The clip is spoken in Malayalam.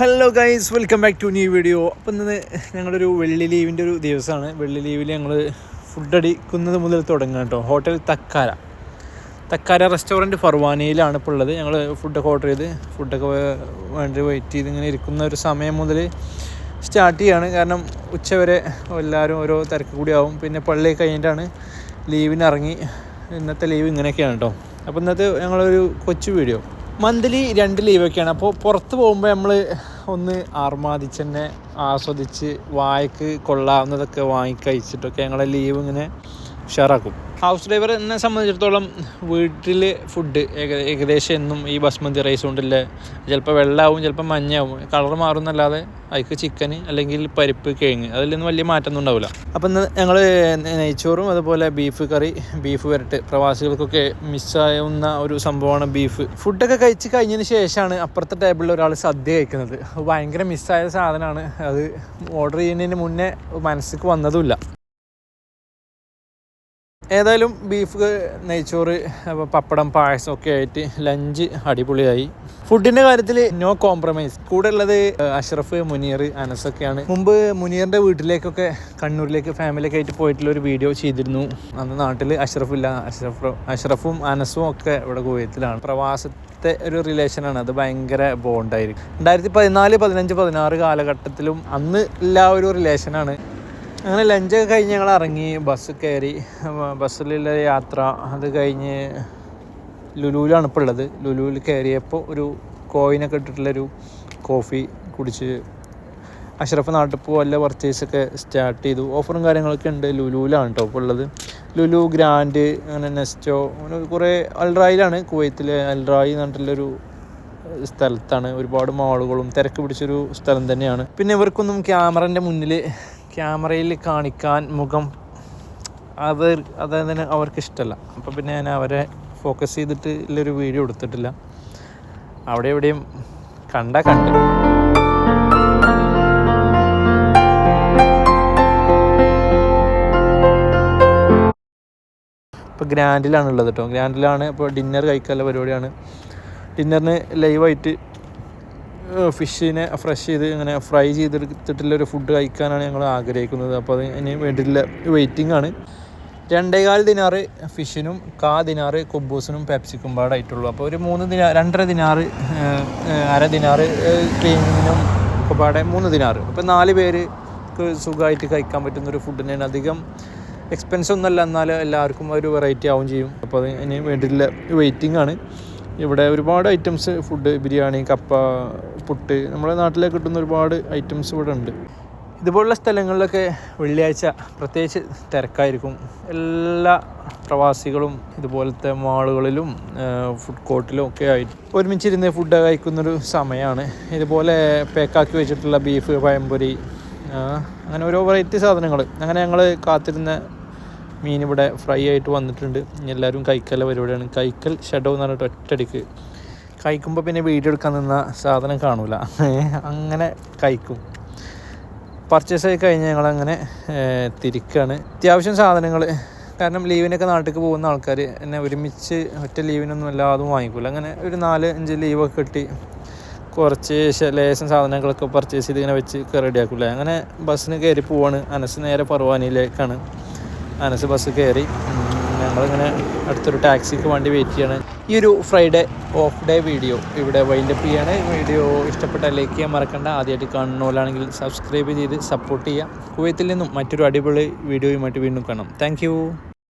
Hello guys welcome back to new video അപ്പം ഇന്ന് ഞങ്ങളൊരു വെള്ളി ലീവിന്റെ ഒരു ദിവസമാണ്. വെള്ളി ലീവിൽ ഞങ്ങൾ ഫുഡ് അടിക്കുന്നത് മുതൽ തുടങ്ങുക കേട്ടോ. ഹോട്ടൽ തക്കാര. തക്കാര റെസ്റ്റോറന്റ് ഫർവാനയിലാണ് ഇപ്പോൾ ഉള്ളത്. ഞങ്ങൾ ഫുഡൊക്കെ ഓർഡർ ചെയ്ത് ഫുഡൊക്കെ വേണ്ടി വെയിറ്റ് ചെയ്ത് ഇങ്ങനെ ഇരിക്കുന്ന ഒരു സമയം മുതൽ സ്റ്റാർട്ട് ചെയ്യാണ്. കാരണം ഉച്ചവരെ എല്ലാവരും ഓരോ തിരക്ക് കൂടി ആവും. പിന്നെ പള്ളി കഴിഞ്ഞിട്ടാണ് ലീവിന് ഇറങ്ങി. ഇന്നത്തെ ലീവ് ഇങ്ങനെയൊക്കെയാണ് കേട്ടോ. അപ്പോൾ ഇന്നത്തെ ഞങ്ങളൊരു കൊച്ചു വീഡിയോ മന്ത്ലി രണ്ട് ലീവൊക്കെയാണ്. അപ്പോൾ പുറത്ത് പോകുമ്പോൾ നമ്മൾ ഒന്ന് ആർമാദിച്ച് തന്നെ ആസ്വദിച്ച് വായക്ക് കൊള്ളാവുന്നതൊക്കെ വാങ്ങി കഴിച്ചിട്ടൊക്കെ ഞങ്ങളെ ലീവ് ഇങ്ങനെ ഉഷാറാക്കും. ഹൗസ് ഡ്രൈവർ എന്നെ സംബന്ധിച്ചിടത്തോളം വീട്ടിൽ ഫുഡ് ഏക ഏകദേശം എന്നും ഈ ബസ്മതി റൈസ് കൊണ്ടില്ലേ ചിലപ്പോൾ വെള്ളമാവും ചിലപ്പോൾ മഞ്ഞാവും കളർ മാറുന്നല്ലാതെ അതിക്ക് ചിക്കൻ അല്ലെങ്കിൽ പരിപ്പ് കിഴങ്ങ് അതിലൊന്നും വലിയ മാറ്റമൊന്നും ഉണ്ടാവില്ല. അപ്പം ഇന്ന് ഞങ്ങൾ നെയ്ച്ചോറും അതുപോലെ ബീഫ് കറി ബീഫ് വരട്ട് പ്രവാസികൾക്കൊക്കെ മിസ്സാവുന്ന ഒരു സംഭവമാണ് ബീഫ് ഫുഡൊക്കെ കഴിച്ച് കഴിഞ്ഞതിന് ശേഷമാണ് അപ്പുറത്തെ ടേബിളിൽ ഒരാൾ സദ്യ കഴിക്കുന്നത്. ഭയങ്കര മിസ്സായ സാധനമാണ്. അത് ഓർഡർ ചെയ്യുന്നതിന് മുന്നേ മനസ്സിലേക്ക് വന്നതുമില്ല. ഏതായാലും ബീഫ് നെയ്ച്ചോറ് പപ്പടം പായസം ഒക്കെ ആയിട്ട് ലഞ്ച് അടിപൊളിയായി. ഫുഡിന്റെ കാര്യത്തിൽ നോ കോംപ്രമൈസ് കൂടെ ഉള്ളത് അഷ്റഫ് മുനീർ അനസൊക്കെയാണ് മുമ്പ് മുനീറിന്റെ വീട്ടിലേക്കൊക്കെ കണ്ണൂരിലേക്ക് ഫാമിലിയൊക്കെ ആയിട്ട് പോയിട്ടുള്ള ഒരു വീഡിയോ ചെയ്തിരുന്നു. അന്ന് നാട്ടിൽ അഷ്റഫ് ഇല്ല. അഷ്റഫ് അഷ്റഫും അനസും ഒക്കെ ഇവിടെ കുവൈത്തിലാണ്. പ്രവാസത്തെ ഒരു റിലേഷനാണ് അത് ഭയങ്കര ബോണ്ടായിരിക്കും രണ്ടായിരത്തി പതിനാല് പതിനഞ്ച് പതിനാറ് കാലഘട്ടത്തിലും അന്ന് എല്ലാ ഒരു റിലേഷനാണ് അങ്ങനെ ലഞ്ചൊക്കെ കഴിഞ്ഞ് ഞങ്ങൾ ഇറങ്ങി. ബസ് കയറി. ബസ്സിലുള്ള യാത്ര അത് കഴിഞ്ഞ് ലുലുവിലാണ് ഇപ്പോൾ ഉള്ളത്. ലുലുവിൽ കയറിയപ്പോൾ ഒരു കോയിനൊക്കെ ഇട്ടിട്ടുള്ളൊരു കോഫി കുടിച്ച് അഷ്റഫ് നാട്ടിൽ വല്ല പർച്ചേസൊക്കെ സ്റ്റാർട്ട് ചെയ്തു. ഓഫറും കാര്യങ്ങളൊക്കെ ഉണ്ട്. ലുലുവിലാണ് കേട്ടോ ഇപ്പോൾ ഉള്ളത്. ലുലു ഗ്രാൻഡ് അങ്ങനെ നെസ്റ്റോ അങ്ങനെ കുറേ അൽറായിലാണ് കുവൈത്തിലെ അൽറായി എന്ന് പറഞ്ഞിട്ടുള്ളൊരു സ്ഥലത്താണ്. ഒരുപാട് മാളുകളും തിരക്ക് പിടിച്ചൊരു സ്ഥലം തന്നെയാണ്. പിന്നെ ഇവർക്കൊന്നും ക്യാമറന്റെ മുന്നിൽ ക്യാമറയിൽ കാണിക്കാൻ മുഖം അത് അതതിന് അവർക്ക് ഇഷ്ടമല്ല അപ്പോൾ പിന്നെ ഞാൻ അവരെ ഫോക്കസ് ചെയ്തിട്ട് ഉള്ളൊരു വീഡിയോ എടുത്തിട്ടില്ല. അവിടെ എവിടെയും കണ്ട കണ്ട്. ഇപ്പോൾ ഗ്രാൻഡിലാണ് ഉള്ളത് കേട്ടോ ഗ്രാൻഡിലാണ് ഇപ്പോൾ ഡിന്നർ കഴിക്കാനുള്ള പരിപാടിയാണ്. ഡിന്നറിന് ലൈവായിട്ട് ഫിഷിനെ ഫ്രഷ് ചെയ്ത് ഇങ്ങനെ ഫ്രൈ ചെയ്തെടുത്തിട്ടുള്ള ഒരു ഫുഡ് കഴിക്കാനാണ് ഞങ്ങൾ ആഗ്രഹിക്കുന്നത്. അപ്പോൾ അത് അതിന് വേണ്ടിയിട്ടുള്ള വെയിറ്റിംഗ് ആണ്. രണ്ടേകാൽ ദിനാറ് ഫിഷിനും കാ ദിനാറ് കൊബൂസിനും പെപ്സിക്കും പാടായിട്ടുള്ളൂ. അപ്പോൾ ഒരു മൂന്ന് ദിനാ രണ്ടര ദിനാറ് അര ദിനാറ് ക്രീമിനും ഒക്കെ പാടെ മൂന്ന് ദിനാറ് അപ്പോൾ നാല് പേർക്ക് സുഖമായിട്ട് കഴിക്കാൻ പറ്റുന്ന ഒരു ഫുഡ് തന്നെയാണ്. അധികം എക്സ്പെൻസ് ഒന്നുമല്ല എന്നാൽ എല്ലാവർക്കും ഒരു വെറൈറ്റി ആവും ചെയ്യും. അപ്പോൾ അത് അതിന് വേണ്ടിയിട്ടുള്ള വെയിറ്റിംഗ് ആണ്. ഇവിടെ ഒരുപാട് ഐറ്റംസ് ഫുഡ് ബിരിയാണി കപ്പ പുട്ട് നമ്മുടെ നാട്ടിലേക്ക് കിട്ടുന്ന ഒരുപാട് ഐറ്റംസ് ഇവിടെ ഉണ്ട്. ഇതുപോലുള്ള സ്ഥലങ്ങളിലൊക്കെ വെള്ളിയാഴ്ച പ്രത്യേകിച്ച് തിരക്കായിരിക്കും. എല്ലാ പ്രവാസികളും ഇതുപോലത്തെ മാളുകളിലും ഫുഡ് കോർട്ടിലും ഒക്കെ ആയിട്ട് ഒരുമിച്ചിരുന്ന് ഫുഡ് കഴിക്കുന്നൊരു സമയമാണ് ഇതുപോലെ പേക്കാക്കി വെച്ചിട്ടുള്ള ബീഫ് പഴംപൊരി അങ്ങനെ ഓരോ വെറൈറ്റി സാധനങ്ങൾ അങ്ങനെ ഞങ്ങൾ കാത്തിരുന്ന മീൻ ഇവിടെ ഫ്രൈ ആയിട്ട് വന്നിട്ടുണ്ട്. എല്ലാവരും കഴിക്കല പരിപാടിയാണ്. കൈക്കൽ ഷെഡോ എന്ന് പറഞ്ഞിട്ട് ഒറ്റടിക്ക് കഴിക്കുമ്പോൾ പിന്നെ വീഡിയോ എടുക്കാൻ നിന്ന സാധനം കാണൂല. അങ്ങനെ കഴിക്കും. പർച്ചേസ് ആയി കഴിഞ്ഞ് ഞങ്ങളങ്ങനെ തിരിക്കുകയാണ് അത്യാവശ്യം സാധനങ്ങൾ കാരണം ലീവിനൊക്കെ നാട്ടിലേക്ക് പോകുന്ന ആൾക്കാർ എന്നെ ഒരുമിച്ച് ഒറ്റ ലീവിനൊന്നും എല്ലാതും വാങ്ങിക്കില്ല അങ്ങനെ ഒരു നാല് അഞ്ച് ലീവൊക്കെ കിട്ടി. കുറച്ച് ലേശം സാധനങ്ങളൊക്കെ പർച്ചേസ് ചെയ്ത് ഇങ്ങനെ വെച്ച് റെഡിയാക്കില്ല അങ്ങനെ ബസ്സിന് കയറി പോവാണ്. അനസ് നേരെ പർവാനിയിലേക്കാണ് അനസ് ബസ് കയറി. ഞങ്ങളിങ്ങനെ അടുത്തൊരു ടാക്സിക്ക് വേണ്ടി വെയിറ്റ് ചെയ്യാണ്. ഈ ഒരു ഫ്രൈഡേ ഓഫ് ഡേ വീഡിയോ ഇവിടെ വൈൻഡപ്പ് ചെയ്യാണ്. വീഡിയോ ഇഷ്ടപ്പെട്ട ലൈക്ക് ചെയ്യാൻ മറക്കണ്ട. ആദ്യമായിട്ട് കാണുന്നവരാണെങ്കിൽ സബ്സ്ക്രൈബ് ചെയ്ത് സപ്പോർട്ട് ചെയ്യുക. കുവൈത്തിൽ നിന്നും മറ്റൊരു അടിപൊളി വീഡിയോയുമായിട്ട് വീണ്ടും കാണാം. താങ്ക്